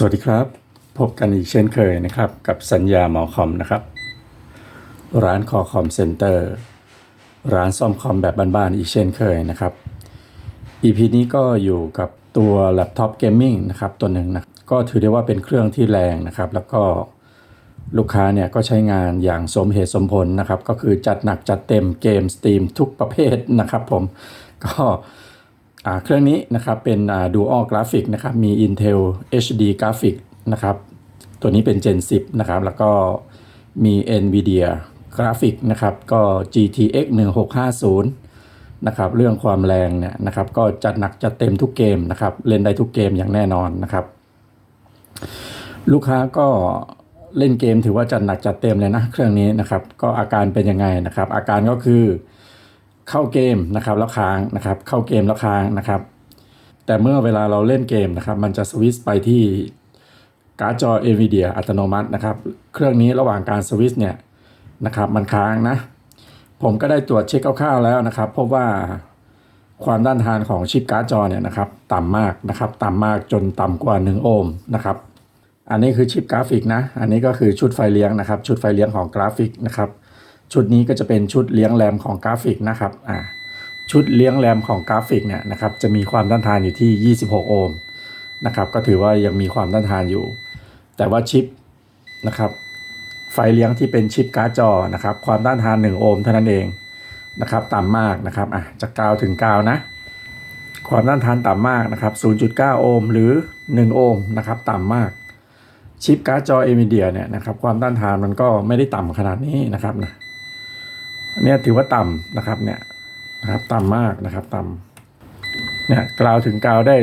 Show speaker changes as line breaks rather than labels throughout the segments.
สวัสดีครับ พบกันอีกเช่นเคยนะครับ กับสัญญาหมอคอมนะครับ ร้านคอคอมเซ็นเตอร์ ร้านซ่อมคอมแบบบ้านๆอีกเช่นเคยนะครับ EP นี้ก็อยู่กับตัวแล็ปท็อปเกมมิ่งนะครับตัวหนึ่งนะก็ถือได้ว่าเป็นเครื่องที่แรงนะครับ แล้วก็ลูกค้าเนี่ยก็ใช้งานอย่างสมเหตุสมผลนะครับ ก็คือจัดหนักจัดเต็มเกมสตรีมทุกประเภทนะครับผมก็ เครื่องนี้นะครับเป็นอ่า Dual Graphic นะครับมี Intel HD Graphic นะครับตัวนี้เป็น Gen 10นะครับแล้วก็มี NVIDIA Graphic นะครับก็ GTX 1650นะครับเรื่องความแรงเนี่ยนะครับก็จัดหนักจัดเต็มทุกเกมนะครับเล่นได้ทุกเกมอย่างแน่นอนนะครับ ลูกค้าก็เล่นเกมถือว่าจัดหนักจัดเต็มเลยนะเครื่องนี้นะครับก็อาการเป็นยังไงนะครับ อาการก็คือ เข้าเกมนะครับแล้วค้างนะครับ เข้าเกมแล้วค้างนะครับ แต่เมื่อเวลาเราเล่นเกมนะครับ มันจะสวิตช์ไปที่การ์ดจอ NVIDIA อัตโนมัตินะครับ เครื่องนี้ระหว่างการสวิตช์เนี่ยนะครับมันค้างนะ ผมก็ได้ตรวจเช็คคร่าวๆแล้วนะครับ พบว่าความต้านทานของชิปการ์ดจอเนี่ยนะครับต่ำมากนะครับต่ำมากจนต่ำกว่า 1 โอห์มนะครับ อันนี้คือชิปกราฟิกนะ อันนี้ก็คือชุดไฟเลี้ยงนะครับ ชุดไฟเลี้ยงของกราฟิกนะครับ ชุดนี้ก็จะเป็นชุดเลี้ยงแรมของกราฟิกนะครับอ่าชุดเลี้ยงแรมของกราฟิกเนี่ยนะครับจะมีความต้านทานอยู่ที่ 26 โอห์มนะครับก็ถือว่ายังมีความต้านทานอยู่ แต่ว่าชิปนะครับไฟเลี้ยงที่เป็นชิปการ์ดจอนะครับความต้านทาน 1 โอห์มเท่านั้นเองนะครับต่ำมากนะครับอะจากกาวถึงกาวนะ ความต้านทานต่ำมากนะครับ 0.9 โอห์มหรือ 1 โอห์มนะครับต่ำมากชิปการ์ดจอ NVIDIA เนี่ยนะครับความต้านทานมันก็ไม่ได้ต่ำขนาดนี้นะครับนะ อันเนี้ยถือว่าต่ำนะครับเนี่ยนะครับต่ำมากนะครับต่ำเนี่ยกราวถึงกราวได้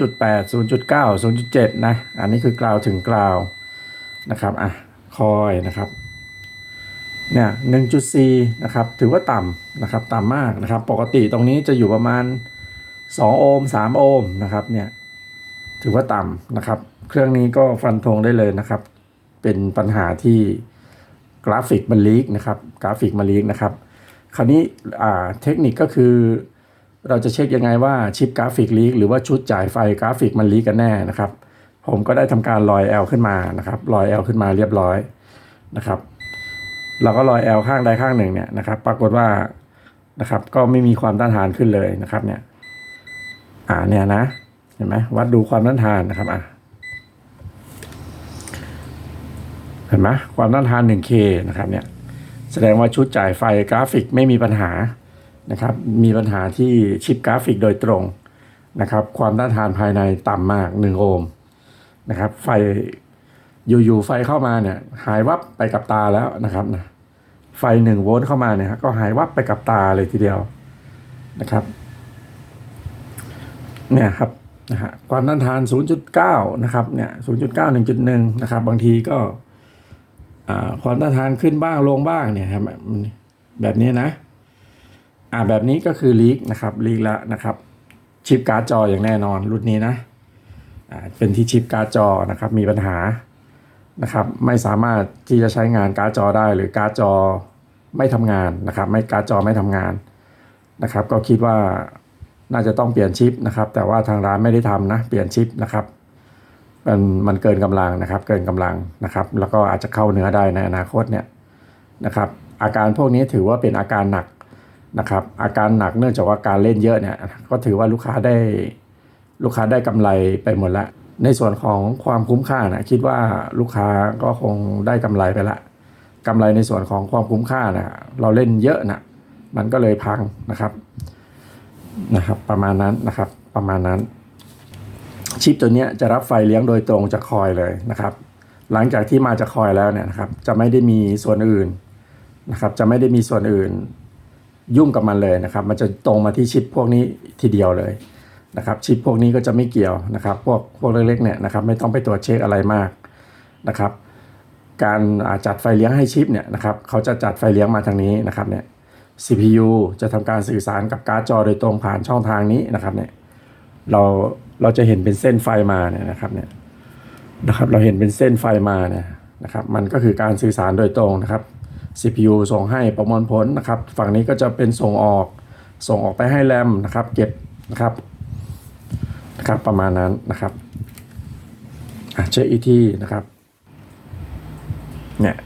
0.8 0.9 0.7 นะ อันนี้คือกราวถึงกราวนะครับอะคอยนะครับเนี่ย1.4นะครับถือว่าต่ำนะครับต่ำมากนะครับ ปกติตรงนี้จะอยู่ประมาณ 2 โอห์ม3 โอห์มนะครับเนี่ยถือว่าต่ำนะครับ เครื่องนี้ก็ฟันธงได้เลยนะครับ เป็นปัญหาที่กราฟิกมันลีกนะครับ กราฟิกมันลีกนะครับ คราวนี้เทคนิคก็คือเราจะเช็คยังไงว่าชิปกราฟิกลีกหรือว่าชุดจ่ายไฟกราฟิกมันลีกกันแน่นะครับ ผมก็ได้ทำการลอย L ขึ้นมานะครับลอย L ขึ้นมาเรียบร้อยนะครับ เราก็ลอย L ข้างใดข้างหนึ่งเนี่ยนะครับ ปรากฏว่านะครับก็ไม่มีความต้านทานขึ้นเลยนะครับเนี่ยอ่าเนี่ยนะเห็นไหมวัดดูความต้านทานนะครับอะเห็นไหมความต้านทาน 1K นะครับเนี่ย แสดงว่าชุดจ่ายไฟกราฟิกไม่มีปัญหานะครับมีปัญหาที่ชิปกราฟิกโดยตรงนะครับความต้านทานภายในต่ำมาก 1 โอห์มนะครับไฟอยู่ๆไฟเข้ามาเนี่ยหายวับไปกับตาแล้วนะครับนะไฟ 1 โวลต์เข้ามาเนี่ยก็หายวับไปกับตาเลยทีเดียวนะครับเนี่ยครับนะฮะความต้านทาน 0.9 นะครับเนี่ย 0.9 1.1 นะครับ บางทีก็ ความต้านทานขึ้นบ้างลงบ้างเนี่ยครับแบบนี้นะอ่าแบบนี้ก็คือลีกนะครับลีกล้วนะครับ ชิปการ์ดจออย่างแน่นอนรุ่นนี้นะอ่าเป็นที่ชิปการ์ดจอนะครับมีปัญหานะครับไม่สามารถที่จะใช้งานการ์ดจอได้หรือการ์ดจอไม่ทำงานนะครับ ไม่การ์ดจอไม่ทำงานนะครับ ก็คิดว่าน่าจะต้องเปลี่ยนชิปนะครับ แต่ว่าทางร้านไม่ได้ทำนะ เปลี่ยนชิปนะครับ มันมันเกินกำลังนะครับ เกินกำลังนะครับ แล้วก็อาจจะเข้าเนื้อได้ในอนาคตเนี่ยนะครับ อาการพวกนี้ถือว่าเป็นอาการหนักนะครับ อาการหนักเนื่องจากว่าการเล่นเยอะเนี่ยก็ถือว่าลูกค้าได้ลูกค้าได้กำไรไปหมดละในส่วนของความคุ้มค่านะคิดว่าลูกค้าก็คงได้กำไรไปละกำไรในส่วนของความคุ้มค่านะเราเล่นเยอะนะมันก็เลยพังนะครับนะครับ ประมาณนั้นนะครับ ประมาณนั้น ชิปตัวนี้จะรับไฟเลี้ยงโดยตรงจากคอยเลยนะครับ หลังจากที่มาจากคอยแล้วเนี่ยนะครับ จะไม่ได้มีส่วนอื่นนะครับ จะไม่ได้มีส่วนอื่น ยุ่งกับมันเลยนะครับ มันจะตรงมาที่ชิปพวกนี้ทีเดียวเลยนะครับ ชิปพวกนี้ก็จะไม่เกี่ยวนะครับ พวกพวกเล็กๆเนี่ยนะครับ ไม่ต้องไปตรวจเช็คอะไรมากนะครับ การจัดไฟเลี้ยงให้ชิปเนี่ยนะครับ เขาจะจัดไฟเลี้ยงมาทางนี้นะครับเนี่ย CPU จะทำการสื่อสารกับการ์ดจอโดยตรงผ่านช่องทางนี้นะครับเนี่ยเรา เราจะเห็นเป็นเส้นไฟมาเนี่ยนะครับเนี่ยนะครับ เราเห็นเป็นเส้นไฟมาเนี่ยนะครับ มันก็คือการสื่อสารโดยตรงนะครับ CPU ส่งให้ประมวลผลนะครับ ฝั่งนี้ก็จะเป็นส่งออก ส่งออกไปให้แรมนะครับ เก็บนะครับนะครับประมาณนั้นนะครับเช็คอีกที่นะครับเนี่ย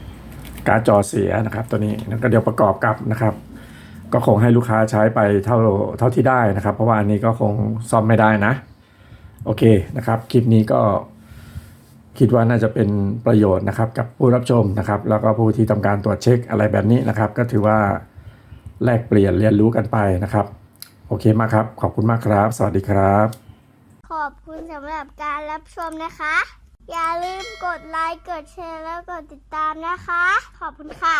การจอเสียนะครับ ตัวนี้แล้วก็เดี๋ยวประกอบกับนะครับ ก็คงให้ลูกค้าใช้ไปเท่าเท่าที่ได้นะครับ เพราะว่าอันนี้ก็คงซ่อมไม่ได้นะ โอเคนะครับ คลิปนี้ก็คิดว่าน่าจะเป็นประโยชน์นะครับกับผู้รับชมนะครับ แล้วก็ผู้ที่ทำการตรวจเช็คอะไรแบบนี้นะครับ ก็ถือว่าแลกเปลี่ยนเรียนรู้กันไปนะครับ โอเคมากครับ ขอบคุณมากครับ สวัสดีครับ
ขอบคุณสำหรับการรับชมนะคะ อย่าลืมกดไลค์กดแชร์แล้วกดติดตามนะคะ ขอบคุณค่ะ